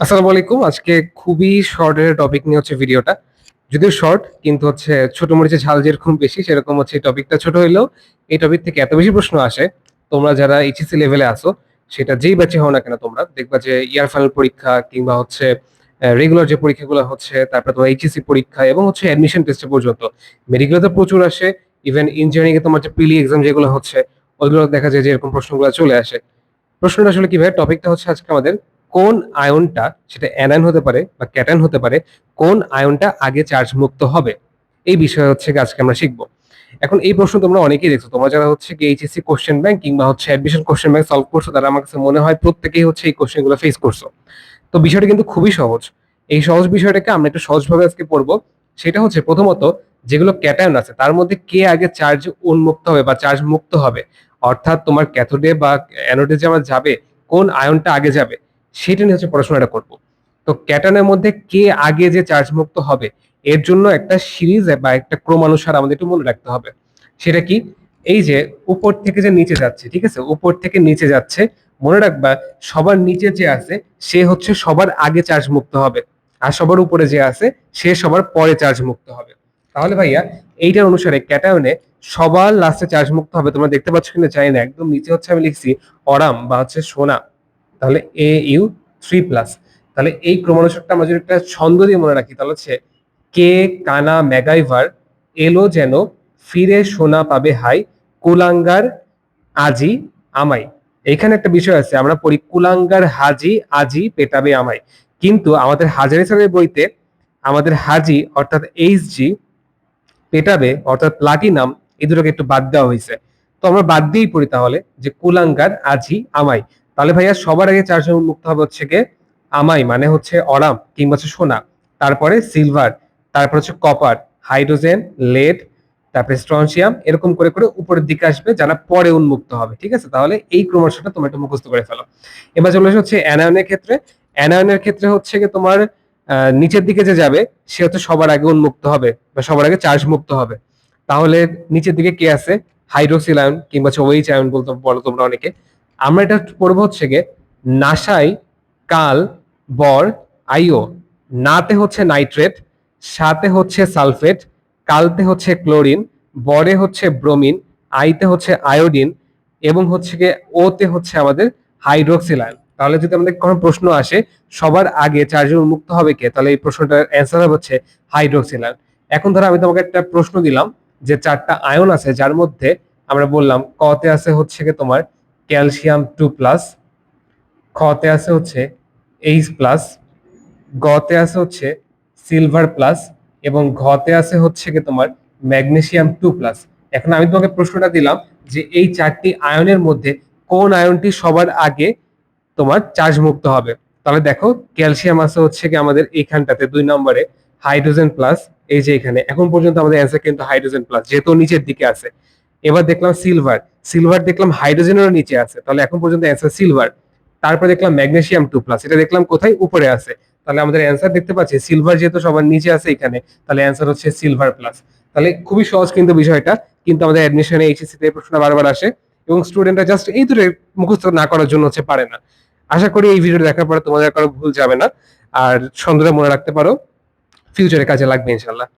আসসালামু আলাইকুম। আজকে খুবই শর্টের টপিক নিয়ে হচ্ছে ভিডিওটা যদিও শর্ট কিন্তু হচ্ছে ছোট মরিচে ঝাল যেরকম বেশি, সেরকম হচ্ছে টপিকটা ছোট হইলেও এই টপিক থেকে এত বেশি প্রশ্ন আসে। তোমরা যারা এইচএসসি লেভেলে আসো সেটা যেই ব্যাচে হও না কেন তোমরা, দেখবা যে ইয়ার ফাইনাল পরীক্ষা কিংবা হচ্ছে রেগুলার যে পরীক্ষাগুলো হচ্ছে, তারপরে তোমার এইচএসসি পরীক্ষা এবং হচ্ছে অ্যাডমিশন টেস্টে পর্যন্ত মেডিকেলে প্রচুর আসে। ইভেন ইঞ্জিনিয়ারিং এ তোমার যে প্রিলি এক্সাম যেগুলো হচ্ছে ওইগুলো দেখা যায় যে এরকম প্রশ্নগুলো চলে আসে। প্রশ্নটা আসলে কি ভাই? টপিকটা হচ্ছে আজকে আমাদের কোন আয়নটা, সেটা অ্যানায়ন হতে পারে বা ক্যাটায়ন হতে পারে, কোন আয়নটা আগে চার্জ মুক্ত হবে? এই বিষয় হচ্ছে আজকে আমরা শিখব। এখন এই প্রশ্ন তোমরা অনেকেই দেখছ। তোমরা যারা হচ্ছে কি এইচএসসি কোশ্চেন ব্যাংক কিংবা হচ্ছে অ্যাডমিশন কোশ্চেন ব্যাংক সলভ করছ, তারা আমার কাছে মনে হয় প্রত্যেকেই হচ্ছে এই কোশ্চেনগুলো ফেস করছ। তো বিষয়টা কিন্তু খুবই সহজ। এই সহজ বিষয়টাকে আমরা একটু সহজভাবে আজকে পড়ব। সেটা হচ্ছে প্রথমত যেগুলো ক্যাটায়ন আছে, তার মধ্যে কে আগে চার্জ উন্মুক্ত হবে বা চার্জ মুক্ত হবে? অর্থাৎ তোমার ক্যাথোডে বা অ্যানোডে যে আমার যাবে, কোন আয়নটা আগে যাবে? সেটা নিয়ে হচ্ছে পড়াশোনাটা করব। তো ক্যাটানের মধ্যে কে আগে যে চার্জ মুক্ত হবে, এর জন্য একটা সিরিজ বা একটা ক্রমানুসার আমাদের একটু মনে রাখতে হবে। সেটা কি? এই যে উপর থেকে যে নিচে যাচ্ছে, ঠিক আছে? উপর থেকে নিচে যাচ্ছে, মনে রাখবা সবার নিচে যে আছে, সে হচ্ছে সবার আগে চার্জ মুক্ত হবে। আর সবার উপরে যে আছে, সে সবার পরে চার্জ মুক্ত হবে। তাহলে ভাইয়া, এইটার অনুসারে ক্যাটায়নে সবার লাস্টে চার্জ মুক্ত হবে, তোমরা দেখতে পাচ্ছ কিনা চাই না, একদম নিচে হচ্ছে আমি লিখছি অরাম বা হচ্ছে সোনা। তাহলে এ ইউ থ্রি প্লাস তাহলে এই ক্রমানুসারটা আমরা যদি একটা ছন্দ দিয়ে মনে রাখি, তাহলে হচ্ছে কে, কানা, ম্যাগাইভার, এলো যেন, ফিরে সোনা পাবে হাই, কুলাঙ্গার, আজি, আমাই। এখানে একটা বিষয় আছে, আমরা পড়ি কুলাঙ্গার হাজি, আজি পেটাবে আমাই। কিন্তু আমাদের হাজারি স্যারের বইতে আমাদের হাজি অর্থাৎ এইচ জি পেটাবে অর্থাৎ প্লাটিনাম এই দুটোকে একটু বাদ দেওয়া হয়েছে। তো আমরা বাদ দিয়েই পড়ি তাহলে যে কুলাঙ্গার, আজি, আমাই। তাহলে ভাইয়া সবার আগে চারজন উন্মুক্ত হবে হচ্ছে গে আমাই মানে হচ্ছে অরাম কিংবা হচ্ছে সোনা। তারপরে সিলভার তারপর হচ্ছে কপার হাইড্রোজেন লেড তারপরে স্ট্রনশিয়াম এরকম করে করে উপরের দিকে আসবে, যারা পরে উন্মুক্ত হবে, ঠিক আছে? তাহলে এই ক্রমশটা তোমরা একটু মুখস্থ করে ফেলো। এবার চলে আসে হচ্ছে অ্যানায়নের ক্ষেত্রে। অ্যানায়নের ক্ষেত্রে হচ্ছে কি তোমার নিচের দিকে যে যাবে, সে হচ্ছে সবার আগে উন্মুক্ত হবে বা সবার আগে চার্জ মুক্ত হবে। তাহলে নিচের দিকে কে আছে? হাইড্রোক্সিল আয়ন কিংবা হচ্ছে ওইচ আয়ন বলতে বলো তোমরা অনেকে। আমরা এটা পড়ব হচ্ছে গিয়ে, নাসাই, কাল, বর, আইও। নাতে হচ্ছে নাইট্রেট সাথে হচ্ছে সালফেট, কালতে হচ্ছে ক্লোরিন, বরে হচ্ছে ব্রোমিন, আইতে হচ্ছে আয়োডিন এবং হচ্ছে গিয়ে ওতে হচ্ছে আমাদের হাইড্রোক্সিল আয়ন তাহলে যদি আমাদের কোনো প্রশ্ন আসে, সবার আগে চারজন উন্মুক্ত হবে কে? তাহলে এই প্রশ্নটার অ্যান্সার হবে হচ্ছে হাইড্রোক্সিল আয়ন এখন ধরো আমি তোমাকে একটা প্রশ্ন দিলাম যে চারটা আয়ন আছে, যার মধ্যে আমরা বললাম কতে আছে হচ্ছে গিয়ে তোমার ক্যালসিয়াম টু প্লাস খতে আছে হচ্ছে এইচ প্লাস, গতে আছে হচ্ছে সিলভার প্লাস এবং ঘতে আছে হচ্ছে কি তোমার ম্যাগনেসিয়াম টু প্লাস। এখন আমি তোমাকে প্রশ্নটা দিলাম যে এই চারটি আয়নের মধ্যে কোন আয়নটি সবার আগে তোমার চার্জ মুক্ত হবে? তাহলে দেখো, ক্যালসিয়াম আছে হচ্ছে কি আমাদের এইখানটাতে দুই নম্বরে, হাইড্রোজেন প্লাস, এই যে এখানে। এখন পর্যন্ত আমাদের অ্যান্সার কিন্তু হাইড্রোজেন প্লাস, যেহেতু নিচের দিকে আছে। এবার দেখলাম সিলভার সিলভার দেখলাম হাইড্রোজেনেরও নিচে আছে, তাহলে এখন পর্যন্ত অ্যান্সার সিলভার তারপর দেখলাম ম্যাগনেসিয়াম টু প্লাস এটা দেখলাম কোথায়? উপরে আছে। তাহলে আমাদের অ্যান্সার দেখতে পাচ্ছি সিলভার যেহেতু সবার নিচে আছে এখানে, তাহলে অ্যান্সার হচ্ছে সিলভার প্লাস তাহলে খুবই সহজ কিন্তু বিষয়টা, কিন্তু আমাদের অ্যাডমিশনে এইচএসসি তে প্রশ্ন বারবার আসে, এবং স্টুডেন্টরা জাস্ট এই দুটো মুখস্থ না করার জন্য হচ্ছে পারে না। আশা করি এই ভিডিও দেখার পরে তোমাদের কারও ভুল যাবে না, আর সন্দেহ মনে রাখতে পারো ফিউচারে কাজে লাগবে ইনশাল্লাহ।